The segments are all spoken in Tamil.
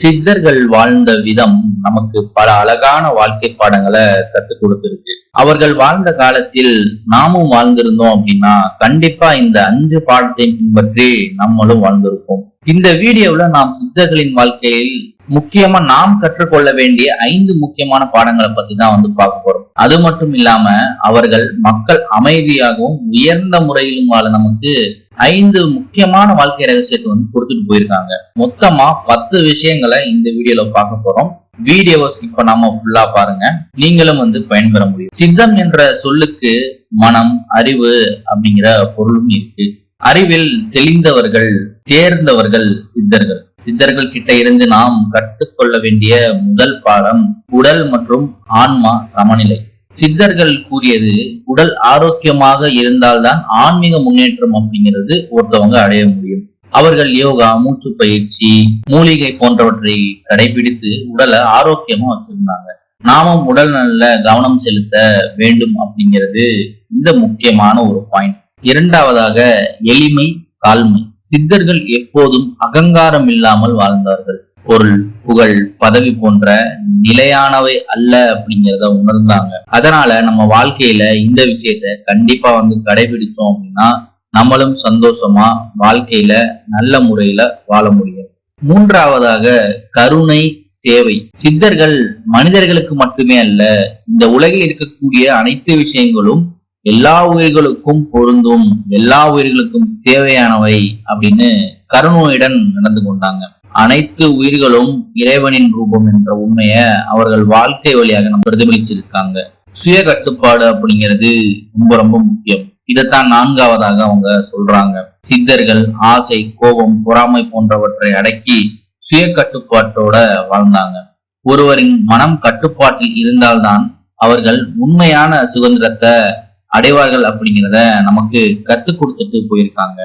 சித்தர்கள் வாழ்ந்த விதம் நமக்கு பல அழகான வாழ்க்கை பாடங்களை கற்றுக் கொடுத்திருக்கு. அவர்கள் வாழ்ந்த காலத்தில் நாமும் வாழ்ந்திருந்தோம் அப்படின்னா கண்டிப்பா இந்த அஞ்சு பாடத்தை பின்பற்றி நம்மளும் வாழ்ந்திருப்போம். இந்த வீடியோவில் நாம் சித்தர்களின் வாழ்க்கையில் முக்கியமா நாம் கற்றுக்கொள்ள வேண்டிய ஐந்து முக்கியமான பாடங்களை பத்தி தான் வந்து பார்க்க போறோம். அது மட்டும் இல்லாம அவர்கள் மக்கள் அமைதியாகவும் உயர்ந்த முறையிலும் வாழ நமக்கு ஐந்து முக்கியமான வாழ்க்கை ரகசியத்தை வந்து கொடுத்துட்டு போயிருக்காங்க. மொத்தமா பத்து விஷயங்களை இந்த வீடியோல பார்க்க போறோம். வீடியோவை ஸ்கிப் பண்ணாம ஃபுல்லா பாருங்க. நீங்களும் வந்து பயன்பெற முடியும். சித்தம் என்ற சொல்லுக்கு மனம் அறிவு அப்படிங்கிற பொருளும் இருக்கு. அறிவில் தெளிந்தவர்கள் தேர்ந்தவர்கள் சித்தர்கள். சித்தர்கள் கிட்ட இருந்து நாம் கற்றுக்கொள்ள வேண்டிய முதல் பாடம் உடல் மற்றும் ஆன்மா சமநிலை. சித்தர்கள் கூறியது உடல் ஆரோக்கியமாக இருந்தால்தான் ஆன்மீக முன்னேற்றம் அப்படிங்கிறது ஒருத்தவங்க அடைய முடியும். அவர்கள் யோகா மூச்சு பயிற்சி மூலிகை போன்றவற்றை கடைபிடித்து உடலை ஆரோக்கியமா வச்சிருந்தாங்க. நாமும் உடல் நல்ல கவனம் செலுத்த வேண்டும் அப்படிங்கிறது இந்த முக்கியமான ஒரு பாயிண்ட் இரண்டாவதாக எளிமை தாழ்மை சித்தர்கள் எப்போதும் அகங்காரம் இல்லாமல் வாழ்ந்தார்கள். பொருள் புகழ் பதவி போன்ற நிலையானவை அல்ல அப்படிங்கிறத உணர்ந்தாங்க. அதனால நம்ம வாழ்க்கையில இந்த விஷயத்த கண்டிப்பா வந்து கடைபிடிச்சோம் அப்படின்னா நம்மளும் சந்தோஷமா வாழ்க்கையில நல்ல முறையில வாழ முடியும். மூன்றாவதாக கருணை சேவை. சித்தர்கள் மனிதர்களுக்கு மட்டுமே அல்ல இந்த உலகில் இருக்கக்கூடிய அனைத்து விஷயங்களும் எல்லா உயிர்களுக்கும் பொருந்தும் எல்லா உயிர்களுக்கும் தேவையானவை அப்படின்னு கருணையுடன் நடந்து கொண்டாங்க. அனைத்து உயிர்களும் இறைவனின் ரூபம் என்ற உண்மைய அவர்கள் வாழ்க்கை வழியாக நம்ம பிரதிபலிச்சிருக்காங்க. சுய கட்டுப்பாடு அப்படிங்கிறது ரொம்ப ரொம்ப முக்கியம். இதைத்தான் நான்காவதாக அவங்க சொல்றாங்க. சித்தர்கள் ஆசை கோபம் பொறாமை போன்றவற்றை அடக்கி சுய கட்டுப்பாட்டோட வாழ்ந்தாங்க. ஒருவரின் மனம் கட்டுப்பாட்டில் இருந்தால்தான் அவர்கள் உண்மையான சுதந்திரத்தை அடைவார்கள் அப்படிங்கிறத நமக்கு கத்துக் கொடுத்துட்டு போயிருக்காங்க.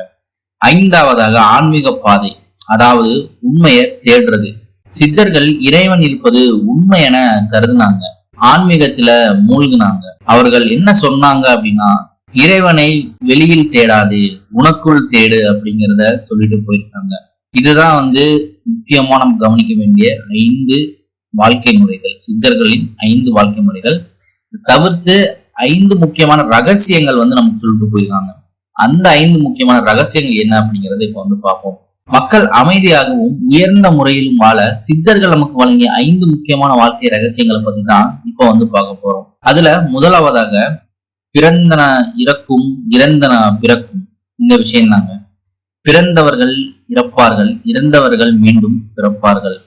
ஐந்தாவதாக ஆன்மீக பாதை. அதாவது உண்மையை தேடுறது. சித்தர்கள் இறைவன் இருப்பது உண்மை என கருதுனாங்க. ஆன்மீகத்துல மூழ்கினாங்க. அவர்கள் என்ன சொன்னாங்க அப்படின்னா இறைவனை வெளியில் தேடாது உனக்குள் தேடு அப்படிங்கிறத சொல்லிட்டு போயிருக்காங்க. இதுதான் வந்து முக்கியமா நம்ம கவனிக்க வேண்டிய ஐந்து வாழ்க்கை முறைகள். சித்தர்களின் ஐந்து வாழ்க்கை முறைகள். தவிர்த்து ஐந்து முக்கியமான ரகசியங்கள் வந்து நமக்கு சொல்லிட்டு போயிருக்காங்க. அந்த ஐந்து முக்கியமான ரகசியங்கள் என்ன அப்படிங்கறத இப்ப வந்து பார்ப்போம். மக்கள் அமைதியாகவும் உயர்ந்த முறையிலும் வாழ சித்தர்கள் நமக்கு வழங்கிய ஐந்து முக்கியமான வாழ்க்கை ரகசியங்களை பத்தி தான் இப்ப வந்து பார்க்க போறோம். அதுல முதலாவதாக பிறந்தன இறக்கும் இறந்தன பிறக்கும் இந்த விஷயம் தாங்க. பிறந்தவர்கள் இறப்பார்கள் இறந்தவர்கள் மீண்டும் பிறப்பார்கள்.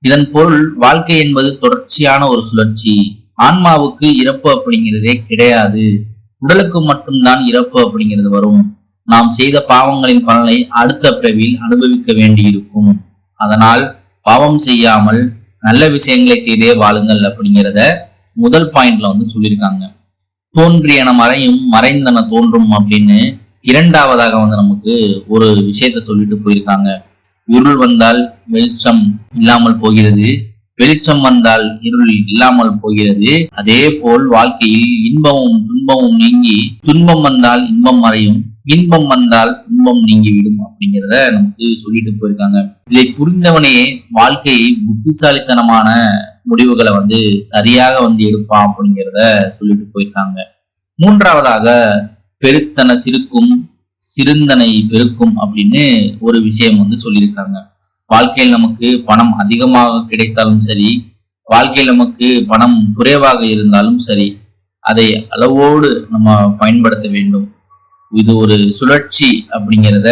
இதன் பொருள் வாழ்க்கை என்பது தொடர்ச்சியான ஒரு சுழற்சி. ஆன்மாவுக்கு இறப்பு அப்படிங்கிறதே கிடையாது. உடலுக்கு மட்டும்தான் இறப்பு அப்படிங்கிறது வரும். நாம் செய்த பாவங்களின் பலனை அடுத்த பிறவியில் அனுபவிக்க வேண்டியிருக்கும். அதனால் பாவம் செய்யாமல் நல்ல விஷயங்களை செய்தே வாழுங்கள் அப்படிங்கிறத முதல் பாயிண்ட்ல வந்து சொல்லியிருக்காங்க. தோன்றியன மறையும் மறைந்தன தோன்றும் அப்படின்னு இரண்டாவதாக வந்து நமக்கு ஒரு விஷயத்த சொல்லிட்டு போயிருக்காங்க. இருள் வந்தால் வெளிச்சம் இல்லாமல் போகிறது வெளிச்சம் வந்தால் இருள் இல்லாமல் போகிறது. அதே போல் வாழ்க்கையில் இன்பமும் துன்பமும் நீங்கி துன்பம் வந்தால் இன்பம் மறையும். இன்பம் வந்தால் இன்பம் நீங்கிவிடும் அப்படிங்கிறத நமக்கு சொல்லிட்டு போயிருக்காங்க. இதை புரிந்தவனே வாழ்க்கையை புத்திசாலித்தனமான முடிவுகளை வந்து சரியாக வந்து எடுப்பான் அப்படிங்கிறத சொல்லிட்டு போயிருக்காங்க. மூன்றாவதாக பெருத்தன சிறுக்கும் சிறுந்தனை பெருக்கும் அப்படின்னு ஒரு விஷயம் வந்து சொல்லியிருக்காங்க. வாழ்க்கையில் நமக்கு பணம் அதிகமாக கிடைத்தாலும் சரி வாழ்க்கையில் நமக்கு பணம் குறைவாக இருந்தாலும் சரி அதை அளவோடு நம்ம பயன்படுத்த வேண்டும். இது ஒரு சுழற்சி அப்படிங்கிறத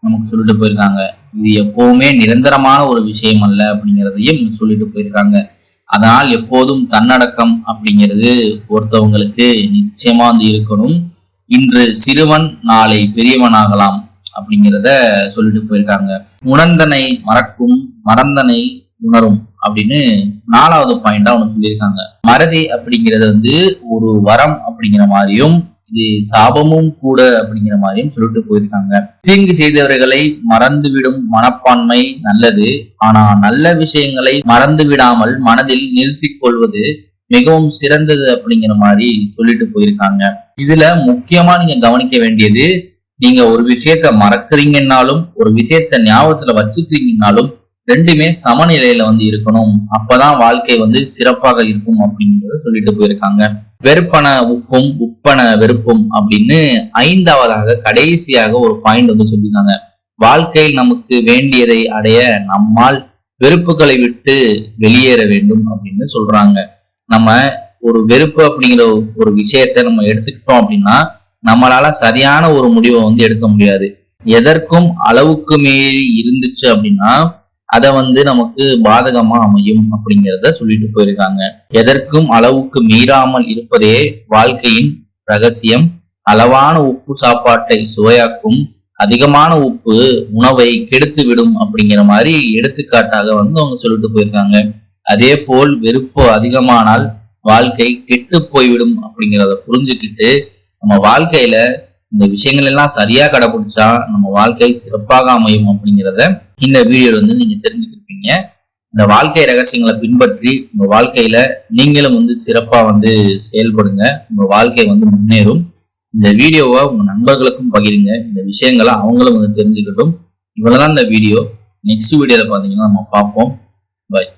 நமக்கு சொல்லிட்டு போயிருக்காங்க. இது எப்பவுமே நிரந்தரமான ஒரு விஷயம் அல்ல அப்படிங்கிறதையும் சொல்லிட்டு போயிருக்காங்க. அதனால் எப்போதும் தன்னடக்கம் அப்படிங்கிறது ஒருத்தவங்களுக்கு நிச்சயமா வந்து இருக்கணும். இன்று சிறுவன் நாளை பெரியவனாகலாம் அப்படிங்கிறத சொல்லிட்டு போயிருக்காங்க. உணர்ந்தனை மறக்கும் மறந்தனை உணரும் அப்படின்னு நாலாவது பாயிண்டா ஒன்று சொல்லியிருக்காங்க. மறதி அப்படிங்கிறது வந்து ஒரு வரம் அப்படிங்கிற மாதிரியும் இது சாபமும் கூட அப்படிங்கிற மாதிரியும் சொல்லிட்டு போயிருக்காங்க. தீங்கு செய்தவர்களை மறந்துவிடும் மனப்பான்மை நல்லது. ஆனா நல்ல விஷயங்களை மறந்து விடாமல் மனதில் நிறுத்திக் கொள்வது மிகவும் சிறந்தது அப்படிங்கிற மாதிரி சொல்லிட்டு போயிருக்காங்க. இதுல முக்கியமா நீங்க கவனிக்க வேண்டியது நீங்க ஒரு விஷயத்த மறக்கிறீங்கன்னாலும் ஒரு விஷயத்த ஞாபகத்துல வச்சுக்கிறீங்கன்னாலும் ரெண்டுமே சமநிலையில வந்து இருக்கணும். அப்பதான் வாழ்க்கை வந்து சிறப்பாக இருக்கும் அப்படிங்கறத சொல்லிட்டு போயிருக்காங்க. வெறுப்பன உப்பும் உப்பன வெறுப்பும் அப்படின்னு ஐந்தாவதாக கடைசியாக ஒரு பாயிண்ட் வந்து சொல்லியிருக்காங்க. வாழ்க்கையில் நமக்கு வேண்டியதை அடைய நம்மால் வெறுப்புகளை விட்டு வெளியேற வேண்டும் அப்படின்னு சொல்றாங்க. நம்ம ஒரு வெறுப்பு அப்படிங்கிற ஒரு விஷயத்த நம்ம எடுத்துக்கிட்டோம் அப்படின்னா நம்மளால சரியான ஒரு முடிவை வந்து எடுக்க முடியாது. எதற்கும் அளவுக்கு மீறி இருந்துச்சு அப்படின்னா அதை வந்து நமக்கு பாதகமா அமையும் அப்படிங்கிறத சொல்லிட்டு போயிருக்காங்க. எதற்கும் அளவுக்கு மீறாமல் இருப்பதே வாழ்க்கையின் ரகசியம். அளவான உப்பு சாப்பாட்டை சுவையாக்கும் அதிகமான உப்பு உணவை கெடுத்து விடும் அப்படிங்கிற மாதிரி எடுத்துக்காட்டாக வந்து அவங்க சொல்லிட்டு போயிருக்காங்க. அதே போல் வெறுப்பு அதிகமானால் வாழ்க்கை கெட்டு போய்விடும் அப்படிங்கிறத புரிஞ்சுக்கிட்டு நம்ம வாழ்க்கையில இந்த விஷயங்கள் எல்லாம் சரியா கடைபிடிச்சா நம்ம வாழ்க்கை சிறப்பாக அமையும் அப்படிங்கிறத இந்த வீடியோல வந்து நீங்க தெரிஞ்சுக்கிருப்பீங்க. இந்த வாழ்க்கை ரகசியங்களை பின்பற்றி உங்க வாழ்க்கையில நீங்களும் வந்து சிறப்பா வந்து செயல்படுங்க. உங்க வாழ்க்கை வந்து முன்னேறும். இந்த வீடியோவை உங்க நண்பர்களுக்கும் பகிருங்க. இந்த விஷயங்களை அவங்களும் வந்து தெரிஞ்சுக்கட்டும். இவ்வளவுதான் இந்த வீடியோ. நெக்ஸ்ட் வீடியோல பாத்தீங்கன்னா நம்ம பார்ப்போம். பாய்